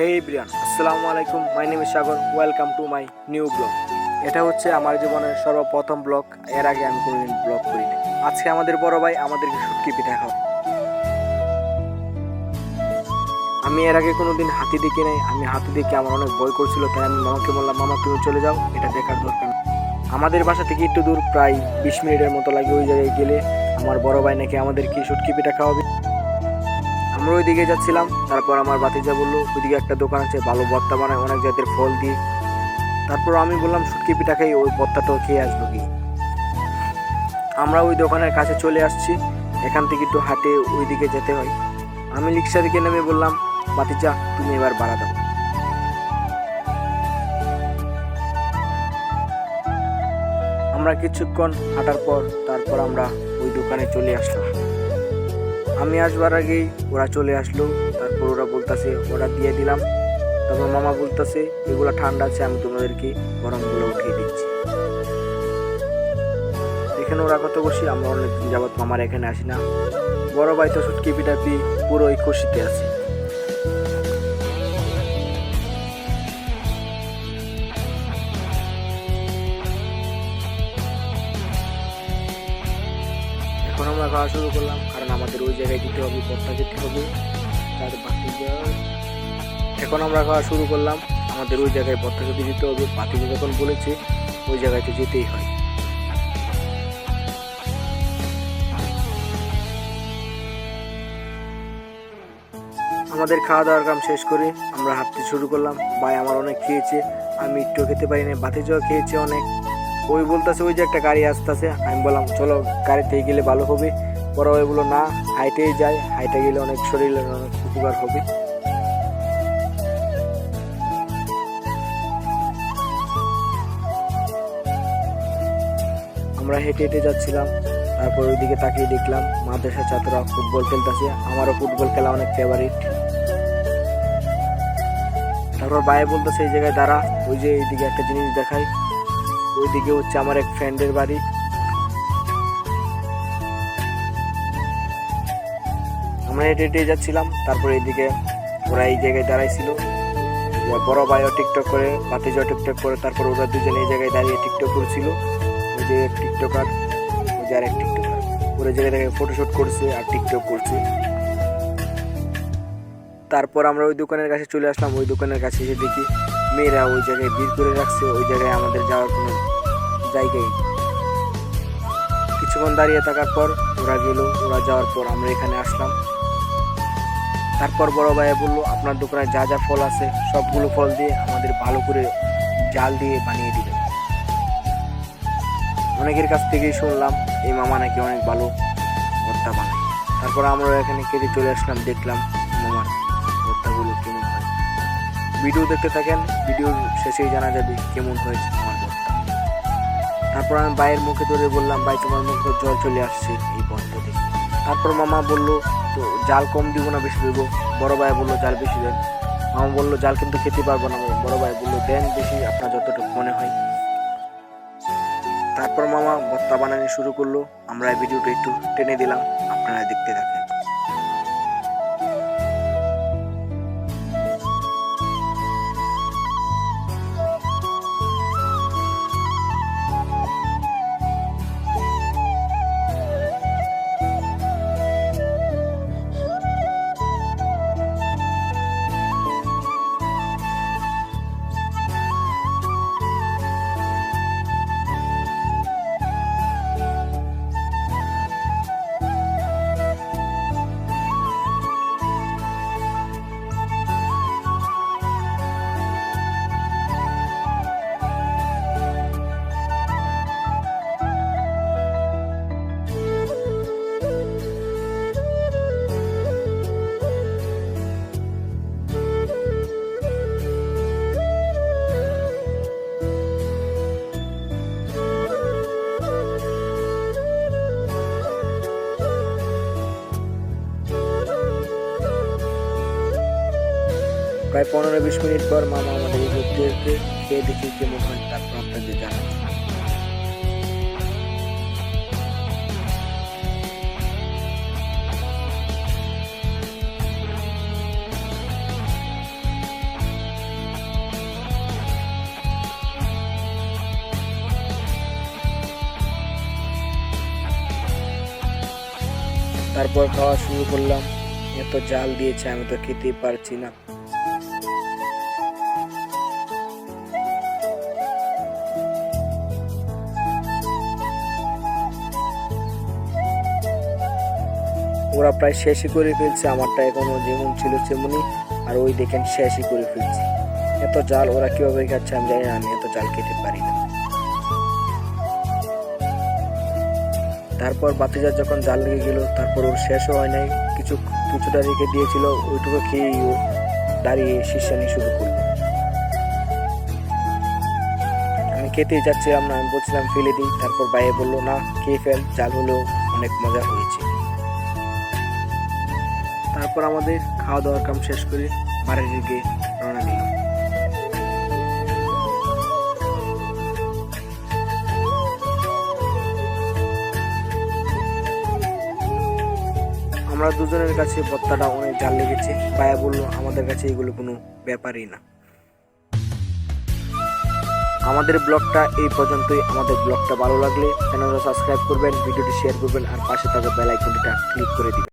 হে Brian আসসালামু আলাইকুম my name Sagar welcome to my new blog এটা হচ্ছে আমার জীবনের সর্বপ্রথম ব্লগ এর আগে আমি কোনোদিন ব্লগ করিনি। আজকে আমাদের বড় ভাই আমাদেরকে শুটকি পিঠা খাও আমি এর আগে কোনোদিন হাতি দেখি নাই। আমি হাতি দেখে আমার অনেক ভয় করছিল, তাই আমি মামাকে বললাম, মামা তুমি চলে যাও। এটা দেখার দরকার নেই।" আমাদের বাসা থেকে একটু দূর, প্রায় বিশ মিনিটের মতো লাগে ওই জায়গায় গেলে। আমার বড় ভাই নাকি আমাদেরকে শুটকি পিঠা খাওয়াবে। আমরা ওইদিকে যাচ্ছিলাম, তারপর আমার বাতিজা বলল, ওইদিকে একটা দোকান আছে, ভালো ভর্তা বানায়, অনেক জাতের ফল দিয়ে তারপর আমি বললাম, শুটকি পিঠা খাই ওই ভর্তাটাও খেয়ে আসব কি? আমরা ওই দোকানের কাছে চলে আসছি, এখান থেকে একটু হাটে ওইদিকে যেতে হয়। আমি রিক্সা থেকে নেমে বললাম বাতিজা তুমি এবার বাড়া দাও। আমরা কিছুক্ষণ হাঁটার পর, তারপর আমরা ওই দোকানে চলে আসলাম। আমি আসবার আগেই ওরা চলে আসলো, তারপর ওরা বলতেছে ওরা দিয়ে দিলাম। তারপর মামা বলতেছে, এগুলো ঠান্ডা আছে, আমি তোমাদেরকে গরমগুলো উঠিয়ে দিচ্ছি। এখানে ওরা কত বসি, আমরা অনেকদিন যাবৎ মামার এখানে আসি না। বড় ভাই তো সুটকি পিটাপি পুরোই খুশিতে আছে। এখন আমরা খাওয়া শুরু করলাম, কারণ আমাদের ওই জায়গায় যেতে হবে, পথটা যেতে হবে, তার বাকি এখন আমরা খাওয়া শুরু করলাম, আমাদের ওই জায়গায় পথটা যদি যেতে হবে পাতিকে যখন বলেছে, ওই জায়গায় যেতেই হয়। আমাদের খাওয়া দাওয়ার কাম শেষ করে আমরা হাঁটতে শুরু করলাম। ভাই আমার অনেক খেয়েছে, আমি একটু খেতে পারি না বাতি যাওয়া খেয়েছে অনেক। ওই বলতেছে, ওই যে একটা গাড়ি আসতেছে। আমি বললাম, চলো গাড়িতে গেলে ভালো হবে। বড় ভাই বলল, না হাইটেই যায় হাইটে গেলে অনেক শরীরের অনেক উপকার হবে। আমরা হেঁটে হেঁটে যাচ্ছিলাম। তারপর ওইদিকে তাকিয়ে দেখলাম মাদ্রাসা ছাত্ররা ফুটবল খেলতেছে। আমারও ফুটবল খেলা অনেক ফেভারিট তারপর বাইরে বলতেছে, এই জায়গায় দাঁড়া। ওই যে এইদিকে একটা জিনিস দেখাই ওইদিকে হচ্ছে আমার এক ফ্রেন্ডের বাড়ি। আমরা হেঁটে হেঁটে যাচ্ছিলাম, তারপর এইদিকে ওরা এই জায়গায় দাঁড়াইছিল। বড় ভাইও টিকটক করে ভাতিজাও টিকটক করে, তারপর ওরা দুজন এই জায়গায় দাঁড়িয়ে টিকটক করছিল। ওই যে এক টিকটকার ওই যে আরেক টিকটকার ওরা জায়গায় দাঁড়িয়ে ফটোশুট করছে আর টিকটক করছে। তারপর আমরা ওই দোকানের কাছে চলে আসলাম, ওই দোকানের কাছে এসে দেখি মেয়েরা ওই জায়গায় ভিড় করে রাখছে, ওই জায়গায় আমাদের যাওয়ার কোনো জায়গায় কিছুক্ষণ দাঁড়িয়ে থাকার পর ওরা গেল, ওরা যাওয়ার পর আমরা এখানে আসলাম। তারপর বড় ভাইয়া বলল, আপনার দোকানে যা যা ফল আছে, সবগুলো ফল দিয়ে আমাদের ভালো করে জাল দিয়ে বানিয়ে দিবেন। অনেকের কাছ থেকেই শুনলাম, এই মামা নাকি অনেক ভালো ভর্তা বানায়। তারপর আমরা এখানে কেটে চলে আসলাম, দেখলাম মামার ভর্তাগুলো কেমন ভিডিও দেখতে থাকেন, ভিডিওর শেষেই জানা যাবে কেমন হয়েছে আমার ভর্তা তারপর আমি ভাইয়ের মুখে ধরে বললাম, ভাই, তোমার মুখে জল চলে আসছে এই ভর্তা দেখে তারপর মামা বলল, তো জাল কম দিব না বেশি দেবো? বড় ভাই বলল, জাল বেশি দেন। মামা বলল, জাল কিন্তু খেতে পারব না। বড় ভাই বলল, দেন বেশি, আপনার যতটুকু মনে হয়। তারপর মামা ভর্তা বানানো শুরু করল। আমরা এই ভিডিওটা একটু টেনে দিলাম, আপনারা দেখতে থাকেন। প্রায় পনেরো বিশ মিনিট পর মামা আমাদের এই ভক্তিকে কে দেখি কেমন হয় তারপর আপনাদের জানাচ্ছি তারপর খাওয়া শুরু করলাম। এত জাল দিয়েছে, আমি তো খেতেই পারছি না। ওরা প্রায় শেষই করে ফেলছে, আমারটা এখনও যেমন ছিল তেমনই, আর ওই দেখেন শেষই করে ফেলছে। এত জাল ওরা কীভাবে খাচ্ছে আমি জানি আমি এত জাল খেতে পারি না। তারপর বাতিজা যখন জাল লেগে গেল, তারপর ওর শেষও হয় নাই, কিছু কিছুটা রেখে দিয়েছিল, ওইটুকু খেয়েই ও দাঁড়িয়ে শীর্ষানি শুরু করল। আমি খেতেই যাচ্ছিলাম না, আমি বলছিলাম, ফেলে দিই, তারপর বাইরে বলল, না, খেয়ে ফেল, জাল হলেও অনেক মজা হয়েছে। তারপর আমাদের খাওয়া দাওয়ার কাম শেষ করে বাড়ির দিকে রওনা দিলাম। আমরা দুজনের কাছে ভত্তাটা অনেক জাল লেগেছে। বায়া বলল, আমাদের কাছে এগুলো কোনো ব্যাপারই না। আমাদের ব্লগটা এই পর্যন্তই। আমাদের ব্লগটা ভালো লাগলে চ্যানেলটা সাবস্ক্রাইব করবেন, ভিডিওটি শেয়ার করবেন, আর পাশে থাকা বেল আইকনটা ক্লিক করে দিবেন।